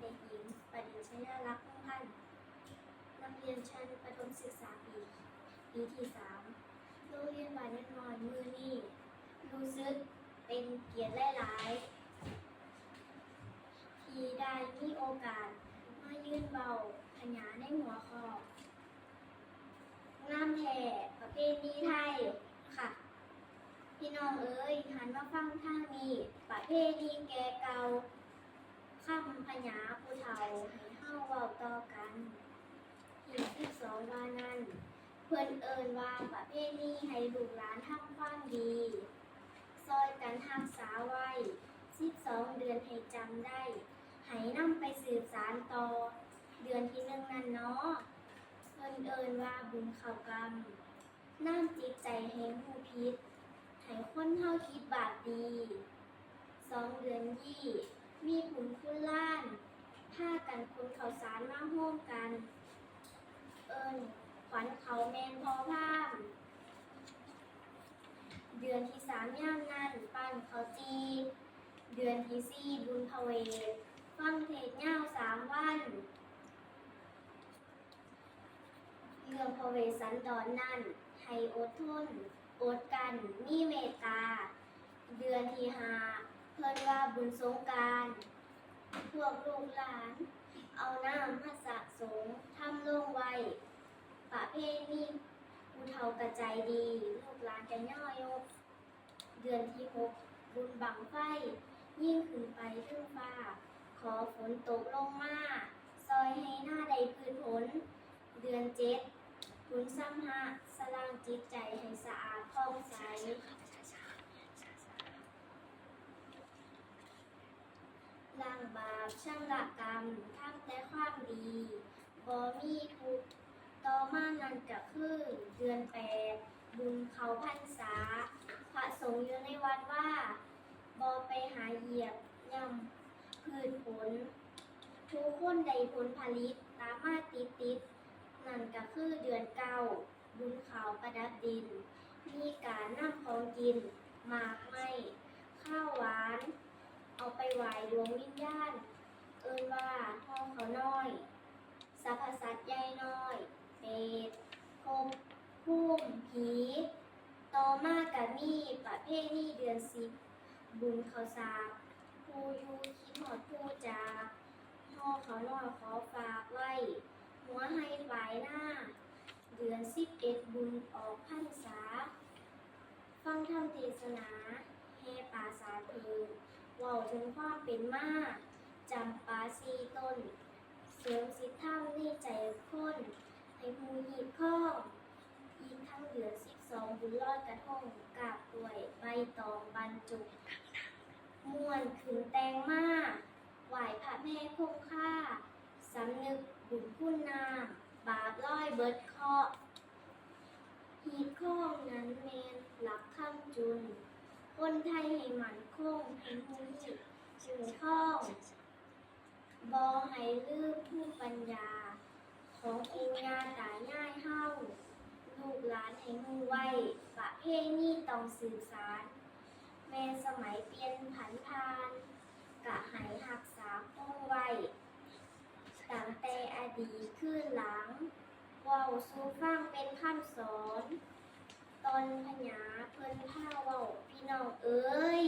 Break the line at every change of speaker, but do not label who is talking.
เด็กหญิงปดิชยาลักษ์มุ่งพันธ์นักเรียนชั้นประถมศึกษาปีปีที่สามโรงเรียนบ้านน้นอยมือนี่รู้สึกเป็นเกียรติหลายๆที่ได้มีโอกาสมายื่นเบาขยาในหัวข้องามแท่ประเพณีไทยค่ะพี่น้องเอ้ยหันมาฟังทางนี้ ประเพณีแก่เก่า คำพญาผู้เฒ่าให้เฮาเว้าต่อกันที่ที่สองว่านั้นเพิ่นเอิ้นว่าประเพณีให้ลูกหลานทำความดี ซอยกันรักษาไว้12เดือนให้จำได้ให้นำไปสืบสารต่อ เดือนที่หนึ่งนั่นเนาะเพิ่นเอิ้นว่าบุญเข้ากรรมน้ำจิตใจแห่งผู้พิษให้คนเฮาคิดบาปดีสองเดือนยี่ มีผุนคุณล้านผ้ากันคุณเขาสารมาห่วมกัน เอิญขวัญเขาแมนพอพามเดือนที่สามย่ามนั่นปั้นเขาจี เดือนที่สี่บุญพเวฟังเทศเง่าสามวันเรื่องพเวสสันดรนนั่น ให้อดทน อดกัน มีเมตตา เดือนที่ห้า เพิ่นว่าบุญสงการพวกลูกหลาน เอาน้ำมาสะสมทำลงไว้ประเพณีผู้เฒ่ากระใจดี ลูกหลานจะย่อยกเดือนที่หกบุญบังไฟ ยิ่งขึ้นไปขึ้นฟ้า ขอฝนตกลงมาซอยให้หน้าใดพื้นผล เดือนเจ็ดคุณซ้ำหะสลางจิตใจให้สะอาดผ่องใส ล้าง บช่างละกรรมทำแต่ความดีบ่มีทุกต่อมานั่นก็คือเดือนแปดบุญเขาพรรษา พระสงฆ์อยู่ในวัดว่าบ่ไปหาเหยียบย่ำพืชผล ทุกคนได้ผลผลิตตามมาติดติดนั่นก็คือเดือนเก้าบุญเขาประดับดิน มีการนำของกินหมากไม้ข้าวหวาน เอาไปไหว้ดวงวิญญาณ เอิ้นว่าท้องเขาน้อยสรรพสัตว์ใหญ่น้อยเปรตภพภูมิผีต่อมาก็มีประเพณีเดือนสิบบุญเขาสาผู้ยูคิดหอดผู้จาห่อเขาน้อยขอฝากไว้ หัวให้ไหวหน้า เดือนสิบเอ็ดบุญออกพรรษา ฟังธรรมเทศนาแห่ป่าสาเพิงเว่าถึงความเป็นมาก จำปาซีต้น เสริมสิทธธรรมในใจคนให้หูหีบข้อง อีกทั้งเดือสิบสองบุญลอยกระทงกาบกล้วยใบตองบรรจุม่วนขืนแตงมาไหวพระแม่คงค่าสำนึกบุญคุณนาม บาปร้อยเบิดเคราะห์หีบข้องนั้นเมนหลักคำจุน คนไทยให้มันคงให้หูหิบชื่นท่อง บอให้ลืมผู้ปัญญา ของปู่ย่าตาย่ายเฮาลูกหลานให้หูไว้ประเพณีต้องสื่อสาร แม้สมัยเปลี่ยนผันพานกะให้หักษาคงไว้ตั้งแต่อดีตขึ้นหลังว้าสู่ฟังเป็นคำสอน ตอนพญาเพิ่นผ้าว้าพี่น้องเอ้ย